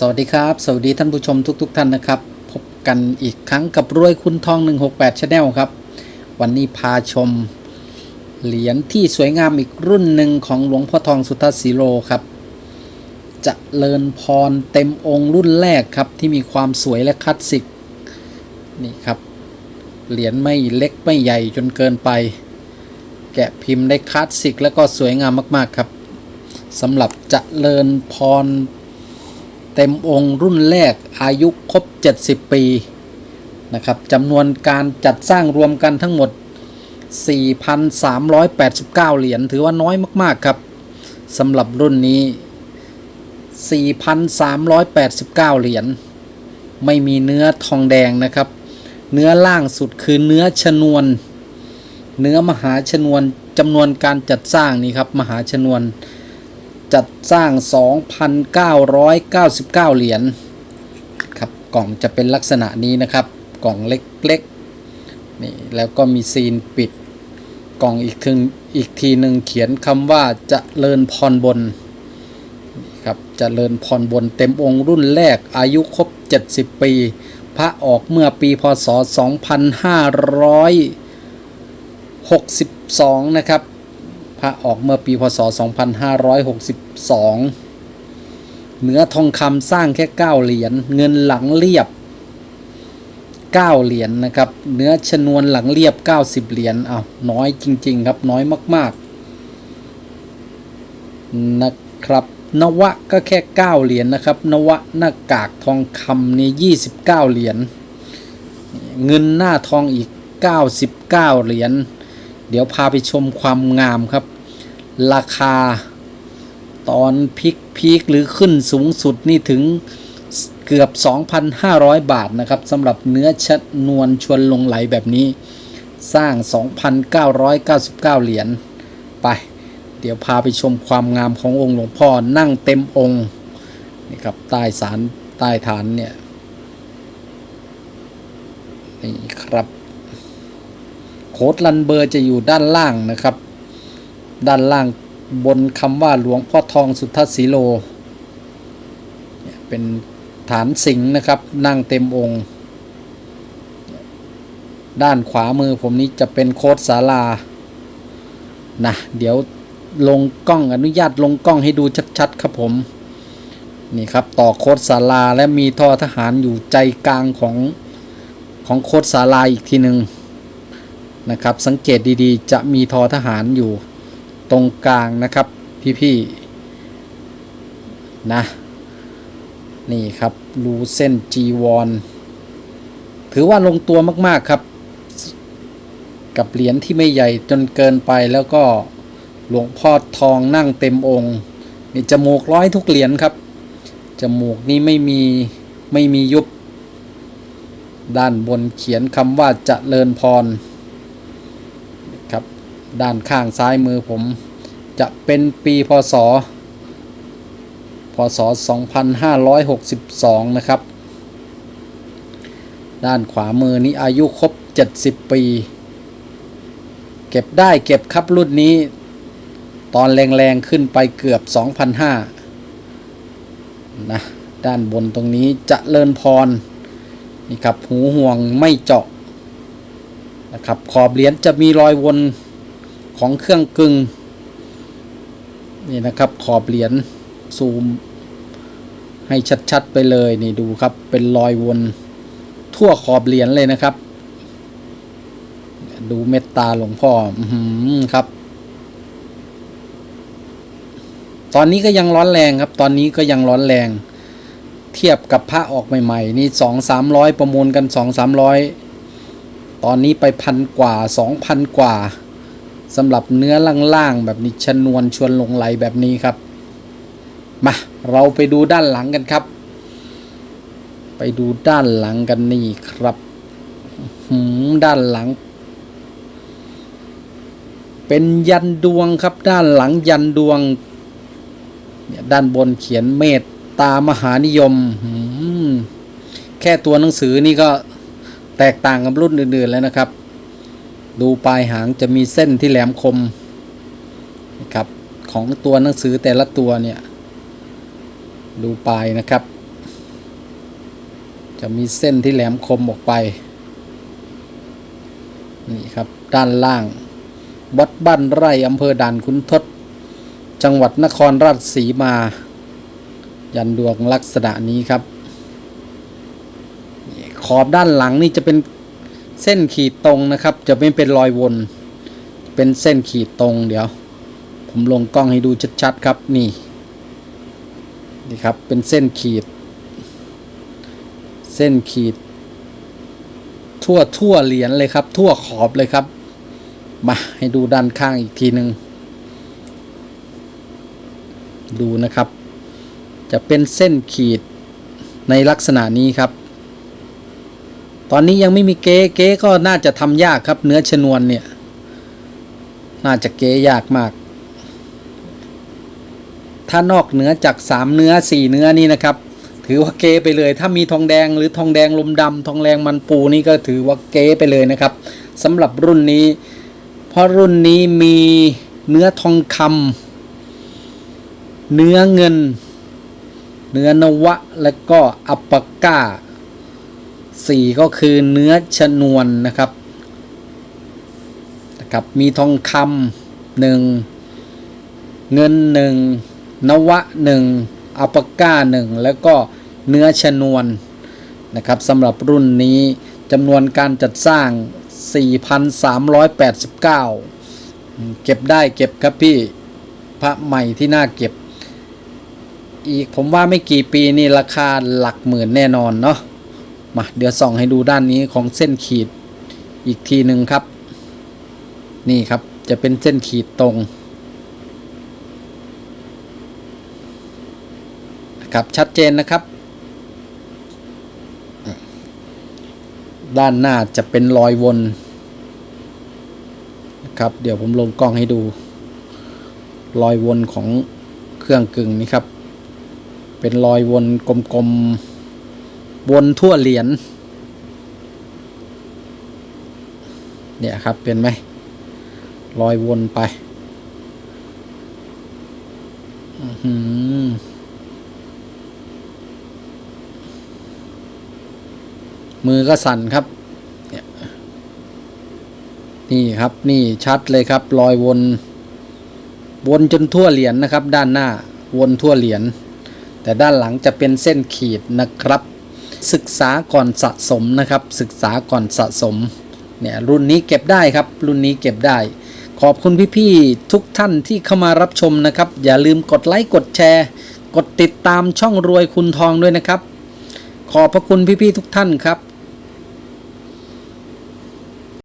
สวัสดีครับ สวัสดีท่านผู้ชมทุกๆท่านนะครับ พบกันอีกครั้งกับรวยคุณทอง 168 Channel ครับ วันนี้พาชม เหรียญที่สวยงามอีกรุ่นหนึ่งของหลวงพ่อทองสุทธาสีโลครับจะเลิญพรเต็มองค์รุ่นแรกครับ ที่มีความสวยและคลาสสิก นี่ครับ เหรียญไม่เล็กไม่ใหญ่จนเกินไป แกะพิมพ์ได้คลาสสิก แล้วก็สวยงามมากๆครับสำหรับจะเลิญพร เต็มองค์รุ่นแรกอายุครบ 70 ปีนะครับจำนวนการจัดสร้างรวมกันทั้งหมด 4,389 เหรียญถือว่าน้อยมาก ๆ ครับสำหรับรุ่นนี้ 4,389 เหรียญไม่มีเนื้อทองแดงนะครับ เนื้อล่างสุดคือเนื้อชนวน เนื้อมหาชนวนจำนวนการจัดสร้างนี่ครับมหาชนวน จัดสร้าง 2,999 เหรียญครับกล่องจะเป็นลักษณะนี้นะครับ กล่องเล็กๆนี่แล้วก็มีซีนปิด กล่องอีกทึงอีกทีหนึ่งเขียนคำว่าจะเลิญพรบนครับจะเลิญพรบนเต็มองค์รุ่นแรกอายุครบ 70 ปี พระออกเมื่อปีพศ 2562 นะครับ พระออกเมื่อปีพศ 2562 เนื้อทองคำสร้างแค่ 9 เหรียญ เงินหลังเรียบ 9 เหรียญนนะครับ เนื้อชนวนหลังเรียบ 90 เหรียญอ้าวน้อยจริง ๆ ครับน้อยมากๆ นะครับ นวะก็แค่ 9 เหรียญนนะครับ นวะหน้ากากทองคำนี่29 เหรียญ เงินหน้าทองอีก 99 เหรียญ เดี๋ยวพาไปชมความงามครับ ราคาตอนพีคพีคหรือขึ้นสูงสุดนี่ถึงเกือบ 2,500 บาทนะครับสำหรับเนื้อชัดนวลชวนลงไหลแบบนี้ สร้าง 2,999 เหรียญไป เดี๋ยวพาไปชมความงามขององค์หลวงพ่อนั่งเต็มองค์นี่ครับใต้สารใต้ฐานเนี่ยนี่ครับ โค้ดลันเบอร์จะอยู่ด้านล่างนะครับ ด้านล่างบนคำว่าหลวงพ่อทองสุทธสีโล เป็นฐานสิงห์นะครับ นั่งเต็มองค์ ด้านขวามือผมนี้จะเป็นโค้ดศาลา นะ เดี๋ยวลงกล้องอนุญาตลงกล้องให้ดูชัดๆครับผม นี่ครับต่อโค้ดศาลาและมีท่อทหารอยู่ใจกลางของของโค้ดศาลาอีกทีหนึ่ง นะครับ สังเกตดีๆ จะมีทอทหารอยู่ตรงกลางนะครับพี่ๆนะนี่ครับรูเส้นจีวรถือว่าลงตัวมากๆครับ กับเหรียญที่ไม่ใหญ่จนเกินไปแล้วก็หลวงพ่อทองนั่งเต็มองค์นี่จมูกร้อยทุกเหรียญครับจมูกนี้ไม่มีไม่มียุบ ด้านบนเขียนคำว่าจเจริญพร ด้านข้างซ้ายมือผม จะเป็นปีพศ พศ 2562 นะครับ ด้านขวามือนี้อายุครบ 70 ปี เก็บได้เก็บครับรุ่นนี้ ตอนแรงๆขึ้นไปเกือบ 2,500 นะ ด้านบนตรงนี้จะเลินพร นี่ครับ หูห่วงไม่เจาะนะครับขอบเหรียญจะมีรอยวน ของเครื่องกึง่งนี่นะครับขอบเหรียญซูม ให้ชัดๆไปเลยนี่ดูครับเป็นรอยวนทั่วขอบเหรียญเลยนะครับ ดูเมตตาหลวงพ่ออครับ ตอนนี้ก็ยังร้อนแรงครับ ตอนนี้ก็ยังร้อนแรง เทียบกับพระออกใหม่ๆ นี่สองสามร้อยประมูลกันสองสามร้อยตอนนี้ไปพันกว่าสองพันกว่า สำหรับเนื้อล่างๆแบบนี้ชนวนชวนลงไหลแบบนี้ครับ มาเราไปดูด้านหลังกันครับ ไปดูด้านหลังกันนี่ครับหืมด้านหลัง เป็นยันดวงครับ ด้านหลังยันดวงเนี่ยด้านบนเขียนเมตตามหานิยมหืมแค่ตัวหนังสือนี่ก็แตกต่างกับรุ่นอื่นๆแล้วนะครับ ดูปลายหางจะมีเส้นที่แหลมคมนะครับของตัวหนังสือแต่ละตัวเนี่ย ดูปลายนะครับ จะมีเส้นที่แหลมคมออกไป นี่ครับ ด้านล่าง วัดบ้านไร่อำเภอด่านขุนทด จังหวัดนครราชสีมา ยันดวงลักษณะนี้ครับ ขอบด้านหลังนี่จะเป็น เส้นขีดตรงนะครับ จะไม่เป็นรอยวน เป็นเส้นขีดตรงเดี๋ยว ผมลงกล้องให้ดูชัดๆครับนี่นี่ครับเป็นเส้นขีด เส้นขีด ทั่วทั่วเหรียญเลยครับ ทั่วขอบเลยครับ มาให้ดูด้านข้างอีกทีหนึ่งดูนะครับ จะเป็นเส้นขีดในลักษณะนี้ครับ ตอนนี้ยังไม่มีเก๊เก๊ก็น่าจะทำยากครับ เนื้อชนวนเนี่ย น่าจะเก๊ยากมาก ถ้านอกเหนือจากสามเนื้อสี่เนื้อนี่นะครับ ถือว่าเก๊ไปเลย ถ้ามีทองแดงหรือทองแดงลมดำทองแดงมันปูนี่ก็ถือว่าเก๊ไปเลยนะครับสำหรับรุ่นนี้ เพราะรุ่นนี้มีเนื้อทองคำเนื้อเงิน เนื้อนวะและก็อัปปก้า สี่ก็คือเนื้อชนวนนะครับนะครับ มีทองคำหนึ่งเงินหนึ่งนวะหนึ่งอัปก้าหนึ่งแล้วก็เนื้อชนวนนะครับสำหรับรุ่นนี้จำนวนการจัดสร้าง 4,389 เก็บได้เก็บครับพี่พระใหม่ที่น่าเก็บ อีกผมว่าไม่กี่ปีนี่ราคาหลักหมื่นแน่นอนเนาะ มาเดี๋ยวส่องให้ดูด้านนี้ของเส้นขีดอีกทีหนึ่งครับ นี่ครับจะเป็นเส้นขีดตรงนะครับชัดเจนนะครับ ด้านหน้าจะเป็นรอยวนนะครับ เดี๋ยวผมลงกล้องให้ดู รอยวนของเครื่องกึ่งนี้ครับ เป็นรอยวนกลมๆ วนทั่วเหรียญเนี่ยครับเป็นไหมรอยวนไปอื้อหือมือก็สั่นครับ นี่ครับนี่ชัดเลยครับรอยวน วนจนทั่วเหรียญนะครับ ด้านหน้าวนทั่วเหรียญแต่ด้านหลังจะเป็นเส้นขีดนะครับ ศึกษาก่อนสะสมนะครับ ศึกษาก่อนสะสมเนี่ยรุ่นนี้เก็บได้ครับ รุ่นนี้เก็บได้ ขอบคุณพี่ๆทุกท่านที่เข้ามารับชมนะครับ อย่าลืมกดไลค์กดแชร์ กดติดตามช่องรวยคุณทองด้วยนะครับ ขอบพระคุณพี่ๆทุกท่านครับ